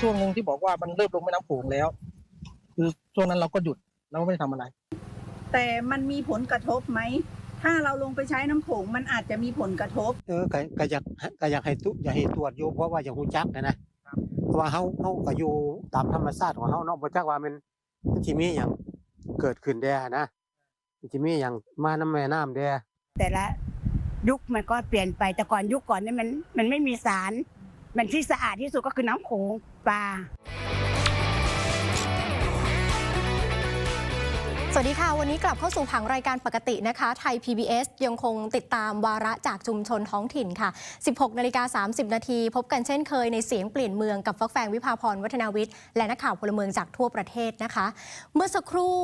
ช่วงหนึ่งที่บอกว่ามันเริ่มลงแม่น้ำโขงแล้ว คือช่วงนั้นเราก็หยุดเราก็ไม่ได้ทำอะไร แต่มันมีผลกระทบไหม ถ้าเราลงไปใช้น้ำโขงมันอาจจะมีผลกระทบ เออก็ก็อยากก็อยากให้ตุอยากให้ตรวจอยู่เพราะว่าอย่างฮู้จักนะนะเพราะว่าเฮาเฮาก็อยู่ตามธรรมชาติของเฮาเนาะบ่จักว่ามันมันสิมีหยังเกิดขึ้นแด่นะมันสิมีหยังมาน้ำแม่น้ำแด่แต่ละยุคมันก็เปลี่ยนไปแต่ก่อนยุคก่อนเนี่ยมันมันไม่มีสาร มันที่สะอาดที่สุดก็คือน้ำโขงปลา สวัสดีค่ะ วันนี้กลับเข้าสู่ผังรายการปกตินะคะ ไทย PBS ยังคงติดตามวาระจากชุมชนท้องถิ่นค่ะ 16นาฬิกา30 นาที พบกันเช่นเคยในเสียงเปลี่ยนเมืองกับฟักแฟงวิภาพรวัฒนาวิทย์ และนักข่าวพลเมืองจากทั่วประเทศนะคะ เมื่อสักครู่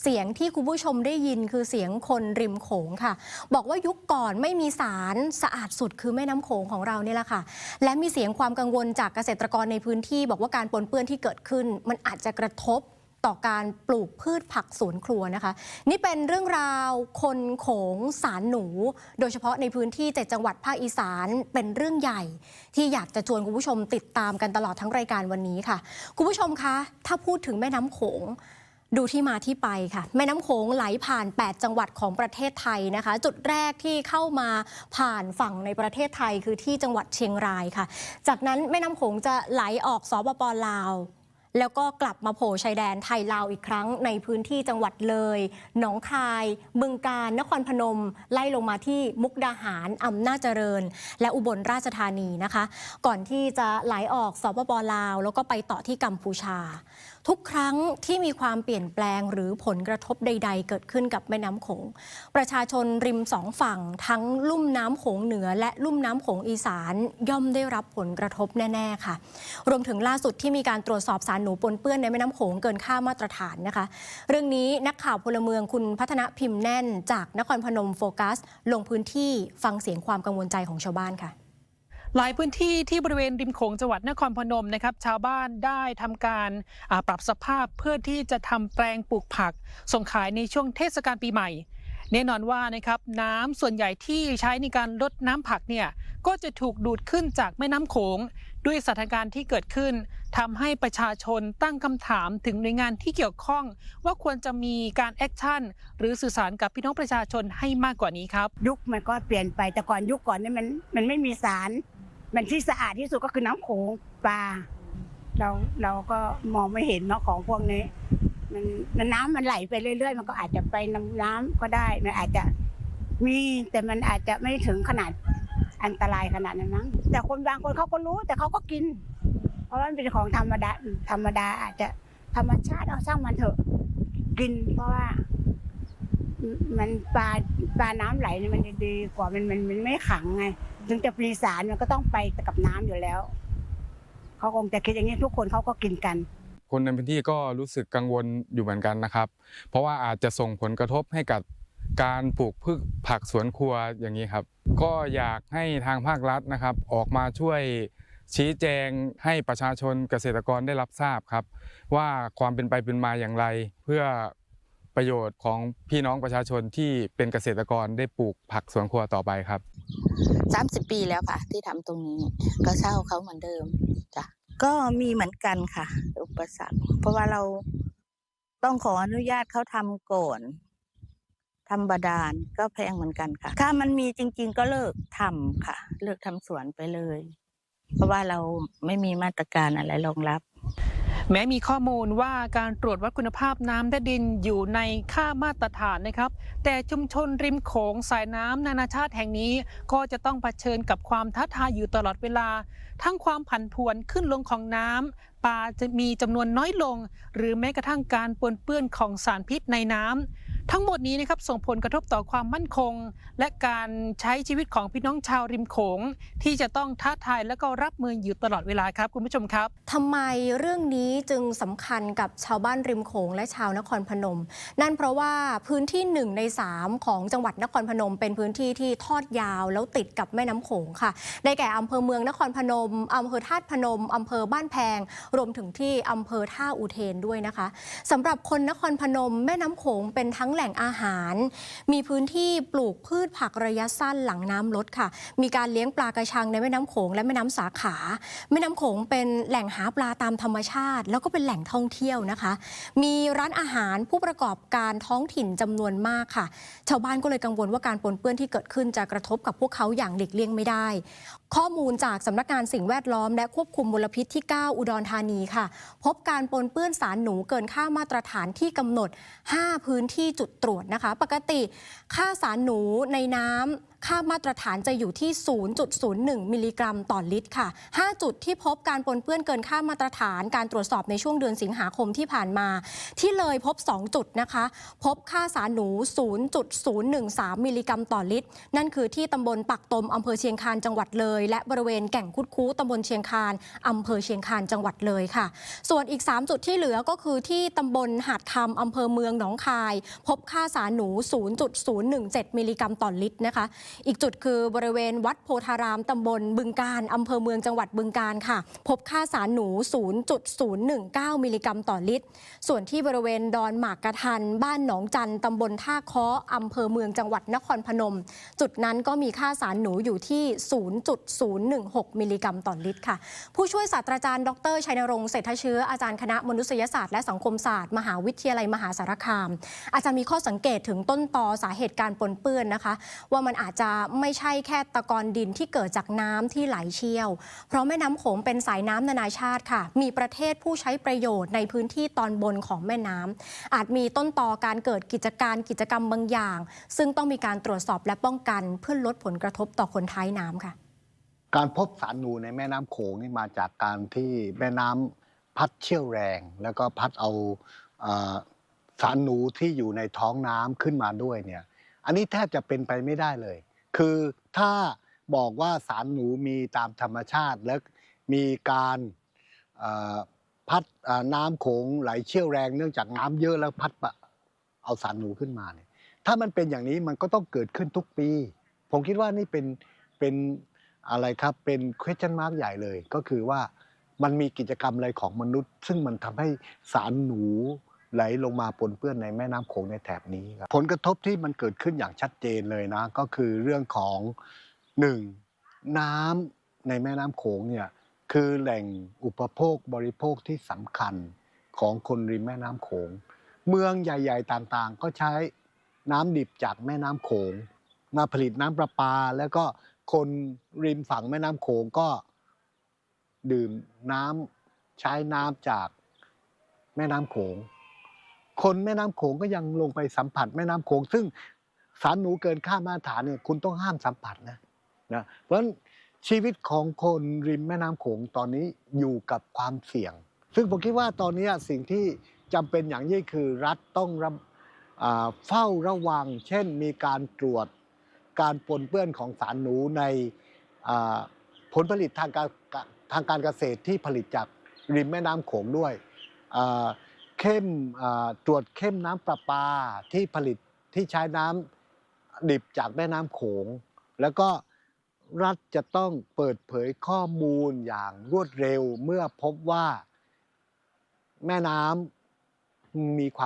เสียงที่คุณผู้ชมได้ยินคือเสียงคนริมโขงค่ะ บอกว่ายุคก่อนไม่มีสารสะอาดสุดคือแม่น้ำโขงของเราเนี่ยแหละค่ะ และมีเสียงความกังวลจากเกษตรกรในพื้นที่ บอกว่าการปนเปื้อนที่เกิดขึ้น มันอาจจะกระทบ ต่อการปลูกพืชผักสวนครัวนะคะ นี่เป็นเรื่องราวคนโขงสารหนู โดยเฉพาะในพื้นที่7จังหวัดภาคอีสานเป็นเรื่องใหญ่ ที่อยากจะชวนคุณผู้ชมติดตามกันตลอดทั้งรายการวันนี้ค่ะ คุณผู้ชมคะ ถ้าพูดถึงแม่น้ำโขงดูที่มาที่ไปค่ะ แม่น้ำโขงไหลผ่าน 8 จังหวัดของประเทศไทยนะคะ จุดแรกที่เข้ามาผ่านฝั่งในประเทศไทยคือที่จังหวัดเชียงรายค่ะ จากนั้นแม่น้ำโขงจะไหลออกสปปลาว แล้วก็กลับมาโผล่ชายแดนไทยลาวอีกครั้งในพื้นที่จังหวัดเลย หนองคาย บึงกาฬ นครพนม ไล่ลงมาที่มุกดาหาร อำนาจเจริญ และอุบลราชธานีนะคะ ก่อนที่จะไหลออกสปปลาว แล้วก็ไปต่อที่กัมพูชา ทุกครั้งที่มีความเปลี่ยนแปลงหรือผลกระทบใด ๆ เกิดขึ้นกับแม่น้ำโขง ประชาชนริมสองฝั่ง ทั้งลุ่มน้ำโขงเหนือ และลุ่มน้ำโขงอีสานย่อมได้รับผลกระทบแน่ ๆ ค่ะ รวมถึงล่าสุดที่มีการตรวจสอบสารหนูปนเปื้อนในแม่น้ำโขงเกินค่ามาตรฐานนะคะ เรื่องนี้นักข่าวพลเมืองคุณพัฒนพิมพ์แน่นจากนครพนมโฟกัส ลงพื้นที่ฟังเสียงความกังวลใจของชาวบ้านค่ะ หลายพื้นที่ที่บริเวณริมโขงจังหวัดนครพนมนะครับ ชาวบ้านได้ทำการปรับสภาพเพื่อที่จะทำแปลงปลูกผัก ส่งขายในช่วงเทศกาลปีใหม่แน่นอนว่านะครับน้ำส่วนใหญ่ที่ใช้ในการลดน้ำผักเนี่ยก็จะถูกดูดขึ้นจากแม่น้ำโขง ด้วยสถานการณ์ที่เกิดขึ้นทำให้ประชาชนตั้งคำถามถึงหน่วยงานที่เกี่ยวข้อง ว่าควรจะมีการแอคชั่นหรือสื่อสารกับพี่น้องประชาชนให้มากกว่านี้ครับ ยุคมันก็เปลี่ยนไปแต่ก่อนยุคก่อนเนี่ยมันมันไม่มีสาร มันที่สะอาดที่สุดก็คือน้ำโขงปลาเราเราก็มองไม่เห็นเนาะของพวกนี้มันมันน้ำมันไหลไปเรื่อยๆ มันก็อาจจะไปน้ำน้ำก็ได้ มันอาจจะมีแต่มันอาจจะไม่ถึงขนาด อันตรายขนาดนั้นมั้งแต่คนบางคนเขาก็รู้แต่เขาก็กิน เพราะว่ามันเป็นของธรรมดาธรรมดาอาจจะธรรมชาติเอาช่างมันเถอะ กิน เพราะว่า มันปลาปลาน้ำไหลมันจะดีกว่ามันมันมันไม่ขังไงถึงจะมีสารมันก็ต้องไปกับน้ำอยู่แล้วเขาคงจะคิดอย่างนี้ทุกคนเขาก็กินกันคนในพื้นที่ก็รู้สึกกังวลอยู่เหมือนกันนะครับ เพราะว่าอาจจะส่งผลกระทบให้กับ การปลูกพืชผักสวนครัวอย่างนี้ครับ ก็อยากให้ทางภาครัฐนะครับ ออกมาช่วยชี้แจงให้ประชาชนเกษตรกรได้รับทราบครับ ว่าความเป็นไปเป็นมาอย่างไร เพื่อประโยชน์ของพี่น้องประชาชนที่เป็นเกษตรกรได้ปลูกผักสวนครัวต่อไปครับสามสิบปีแล้วค่ะ ที่ทำตรงนี้ก็เช่าเขาเหมือนเดิมจ้ะก็มีเหมือนกันค่ะ อุปสรรคเพราะว่าเราต้องขออนุญาตเขาทำก่อน ทำบาดาลก็แพงเหมือนกันค่ะ ถ้ามันมีจริง ๆ ก็เลิกทำค่ะ เลิกทำสวนไปเลย เพราะว่าเราไม่มีมาตรการอะไรรองรับ แม้มีข้อมูลว่าการตรวจวัดคุณภาพน้ำและดินอยู่ในค่ามาตรฐานนะครับ แต่ชุมชนริมโขงสายน้ำนานาชาติแห่งนี้ ก็จะต้องเผชิญกับความท้าทายอยู่ตลอดเวลา ทั้งความผันผวนขึ้นลงของน้ำปลาจะมีจำนวนน้อยลง หรือแม้กระทั่งการปนเปื้อนของสารพิษในน้ำ ทั้งหมดนี้นะครับส่งผลกระทบต่อความมั่นคง และการใช้ชีวิตของพี่น้องชาวริมโขง ที่จะต้องท้าทายและก็รับมืออยู่ตลอดเวลาครับคุณผู้ชมครับทำไมเรื่องนี้จึงสำคัญกับชาวบ้านริมโขงและชาวนครพนม นั่นเพราะว่าพื้นที่หนึ่งในสามของจังหวัดนครพนม เป็นพื้นที่ที่ทอดยาวแล้วติดกับแม่น้ำโขงค่ะ ได้แก่อำเภอเมืองนครพนมอำเภอธาตุพนมอำเภอบ้านแพง รวมถึงที่อำเภอท่าอุเทนด้วยนะคะสำหรับคนนครพนม แม่น้ำโขงเป็นทั้งแหล่งอาหาร มีพื้นที่ปลูกพืชผักระยะสั้นหลังน้ำลดค่ะ มีการเลี้ยงปลากระชังในแม่น้ำโขงและแม่น้ำสาขา แม่น้ำโขงเป็นแหล่งหาปลาตามธรรมชาติ แล้วก็เป็นแหล่งท่องเที่ยวนะคะ มีร้านอาหารผู้ประกอบการท้องถิ่นจำนวนมากค่ะ ชาวบ้านก็เลยกังวลว่าการปนเปื้อนที่เกิดขึ้นจะกระทบกับพวกเขาอย่างหลีกเลี่ยงไม่ได้ ข้อมูลจากสำนักงานสิ่งแวดล้อม และควบคุมมลพิษที่ 9 อุดรธานีค่ะ พบการปนเปื้อนสารหนูเกินค่ามาตรฐานที่กำหนด 5 พื้นที่จุดตรวจนะคะ ปกติค่าสารหนูในน้ำ ค่ามาตรฐานจะอยู่ที่ 0.01 มิลลิกรัมต่อลิตรค่ะ 5 จุดที่พบการปนเปื้อนเกินค่ามาตรฐานการตรวจสอบในช่วงเดือนสิงหาคมที่ผ่านมา ที่เลยพบ 2 จุดนะคะ พบค่าสารหนู 0.013 มิลลิกรัมต่อลิตร นั่นคือที่ตำบลปักตมอำเภอเชียงคานจังหวัดเลย และบริเวณแก่งคุดคู้ตำบลเชียงคานอำเภอเชียงคานจังหวัดเลยค่ะ ส่วนอีก 3 จุดที่เหลือก็คือที่ตำบลหาดคำอำเภอเมืองหนองคาย พบค่าสารหนู 0.017 มิลลิกรัมต่อลิตรนะคะอีกจุดคือบริเวณวัดโพธารามตำบลบึงการอำเภอเมืองจังหวัดบึงการค่ะ พบค่าสารหนู 0.019 มิลลิกรัมต่อลิตร ส่วนที่บริเวณดอนหมากกระทัน บ้านหนองจันตำบลท่าคาะอำเภอเมืองจังหวัดนครพนม จุดนั้นก็มีค่าสารหนูอยู่ที่ 0.016 มิลลิกรัมต่อลิตรค่ะ ผู้ช่วยศาสตราจารย์ดรชัยนรงค์เศรษฐเชื้ออาจารย์คณะมนุษยศาสตร์และสังคมศาสตร์มหาวิทยาลัยมหาสารคาม อาจารย์มีข้อสังเกตถึงต้นตอสาเหตุการปนเปื้อนนะคะ ว่ามันอาจจะไม่ใช่แค่ตะกอนดินที่เกิดจากน้ำที่ไหลเชี่ยว เพราะแม่น้ำโขงเป็นสายน้ำนานาชาติค่ะ มีประเทศผู้ใช้ประโยชน์ในพื้นที่ตอนบนของแม่น้ำอาจมีต้นตอการเกิดกิจการกิจกรรมบางอย่าง ซึ่งต้องมีการตรวจสอบและป้องกัน เพื่อลดผลกระทบต่อคนท้ายน้ำค่ะ การพบสารหนูในแม่น้ำโขงนี่มาจากการที่แม่น้ำพัดเชี่ยวแรง แล้วก็พัดเอาเอสารหนูที่อยู่ในท้องน้ำขึ้นมาด้วยเนี่ย อันนี้แทบจะเป็นไปไม่ได้เลย คือถ้าบอกว่าสารหนูมีตามธรรมชาติและมีการพัดน้ำโขงไหลเชี่ยวแรงเนื่องจากน้ำเยอะแล้วพัดเอาสารหนูขึ้นมาเนี่ยถ้ามันเป็นอย่างนี้มันก็ต้องเกิดขึ้นทุกปี ผมคิดว่านี่เป็นเป็นอะไรครับเป็น question mark ใหญ่เลย ก็คือว่ามันมีกิจกรรมอะไรของมนุษย์ ซึ่งมันทำให้สารหนู ไหลลงมาปนเปื้อนในแม่น้ำโขงในแถบนี้ครับผลกระทบที่มันเกิดขึ้นอย่างชัดเจนเลยนะ ก็คือเรื่องของหนึ่งน้ำในแม่น้ำโขงเนี่ยคือแหล่งอุปโภคบริโภคที่สำคัญของคนริมแม่น้ำโขง เมืองใหญ่ ๆ ต่างๆ ก็ใช้น้ำดิบจากแม่น้ำโขงมาผลิตน้ำประปา แล้วก็คนริมฝั่งแม่น้ำโขงก็ดื่มน้ำใช้น้ำจากแม่น้ำโขง คนแม่น้ำโขงก็ยังลงไปสัมผัสแม่น้ำโขงซึ่งสารหนูเกินค่ามาตรฐานเนี่ยคุณต้องห้ามสัมผัสนะนะเพราะฉะนั้นชีวิตของคนริมแม่น้ำโขงตอนนี้อยู่กับความเสี่ยง ซึ่งผมคิดว่าตอนนี้สิ่งที่จำเป็นอย่างยิ่งคือรัฐต้องระอ่าเฝ้าระวัง เช่นมีการตรวจการปนเปื้อนของสารหนูในผลผลิตทางการทางการเกษตรที่ผลิตจากริมแม่น้ำโขงด้วย เข้มตรวจเข้มน้ำประปาที่ผลิตที่ใช้น้ำดิบจากแม่น้ำโขง แล้วก็รัฐจะต้องเปิดเผยข้อมูลอย่างรวดเร็วเมื่อพบว่าแม่น้ำมีความ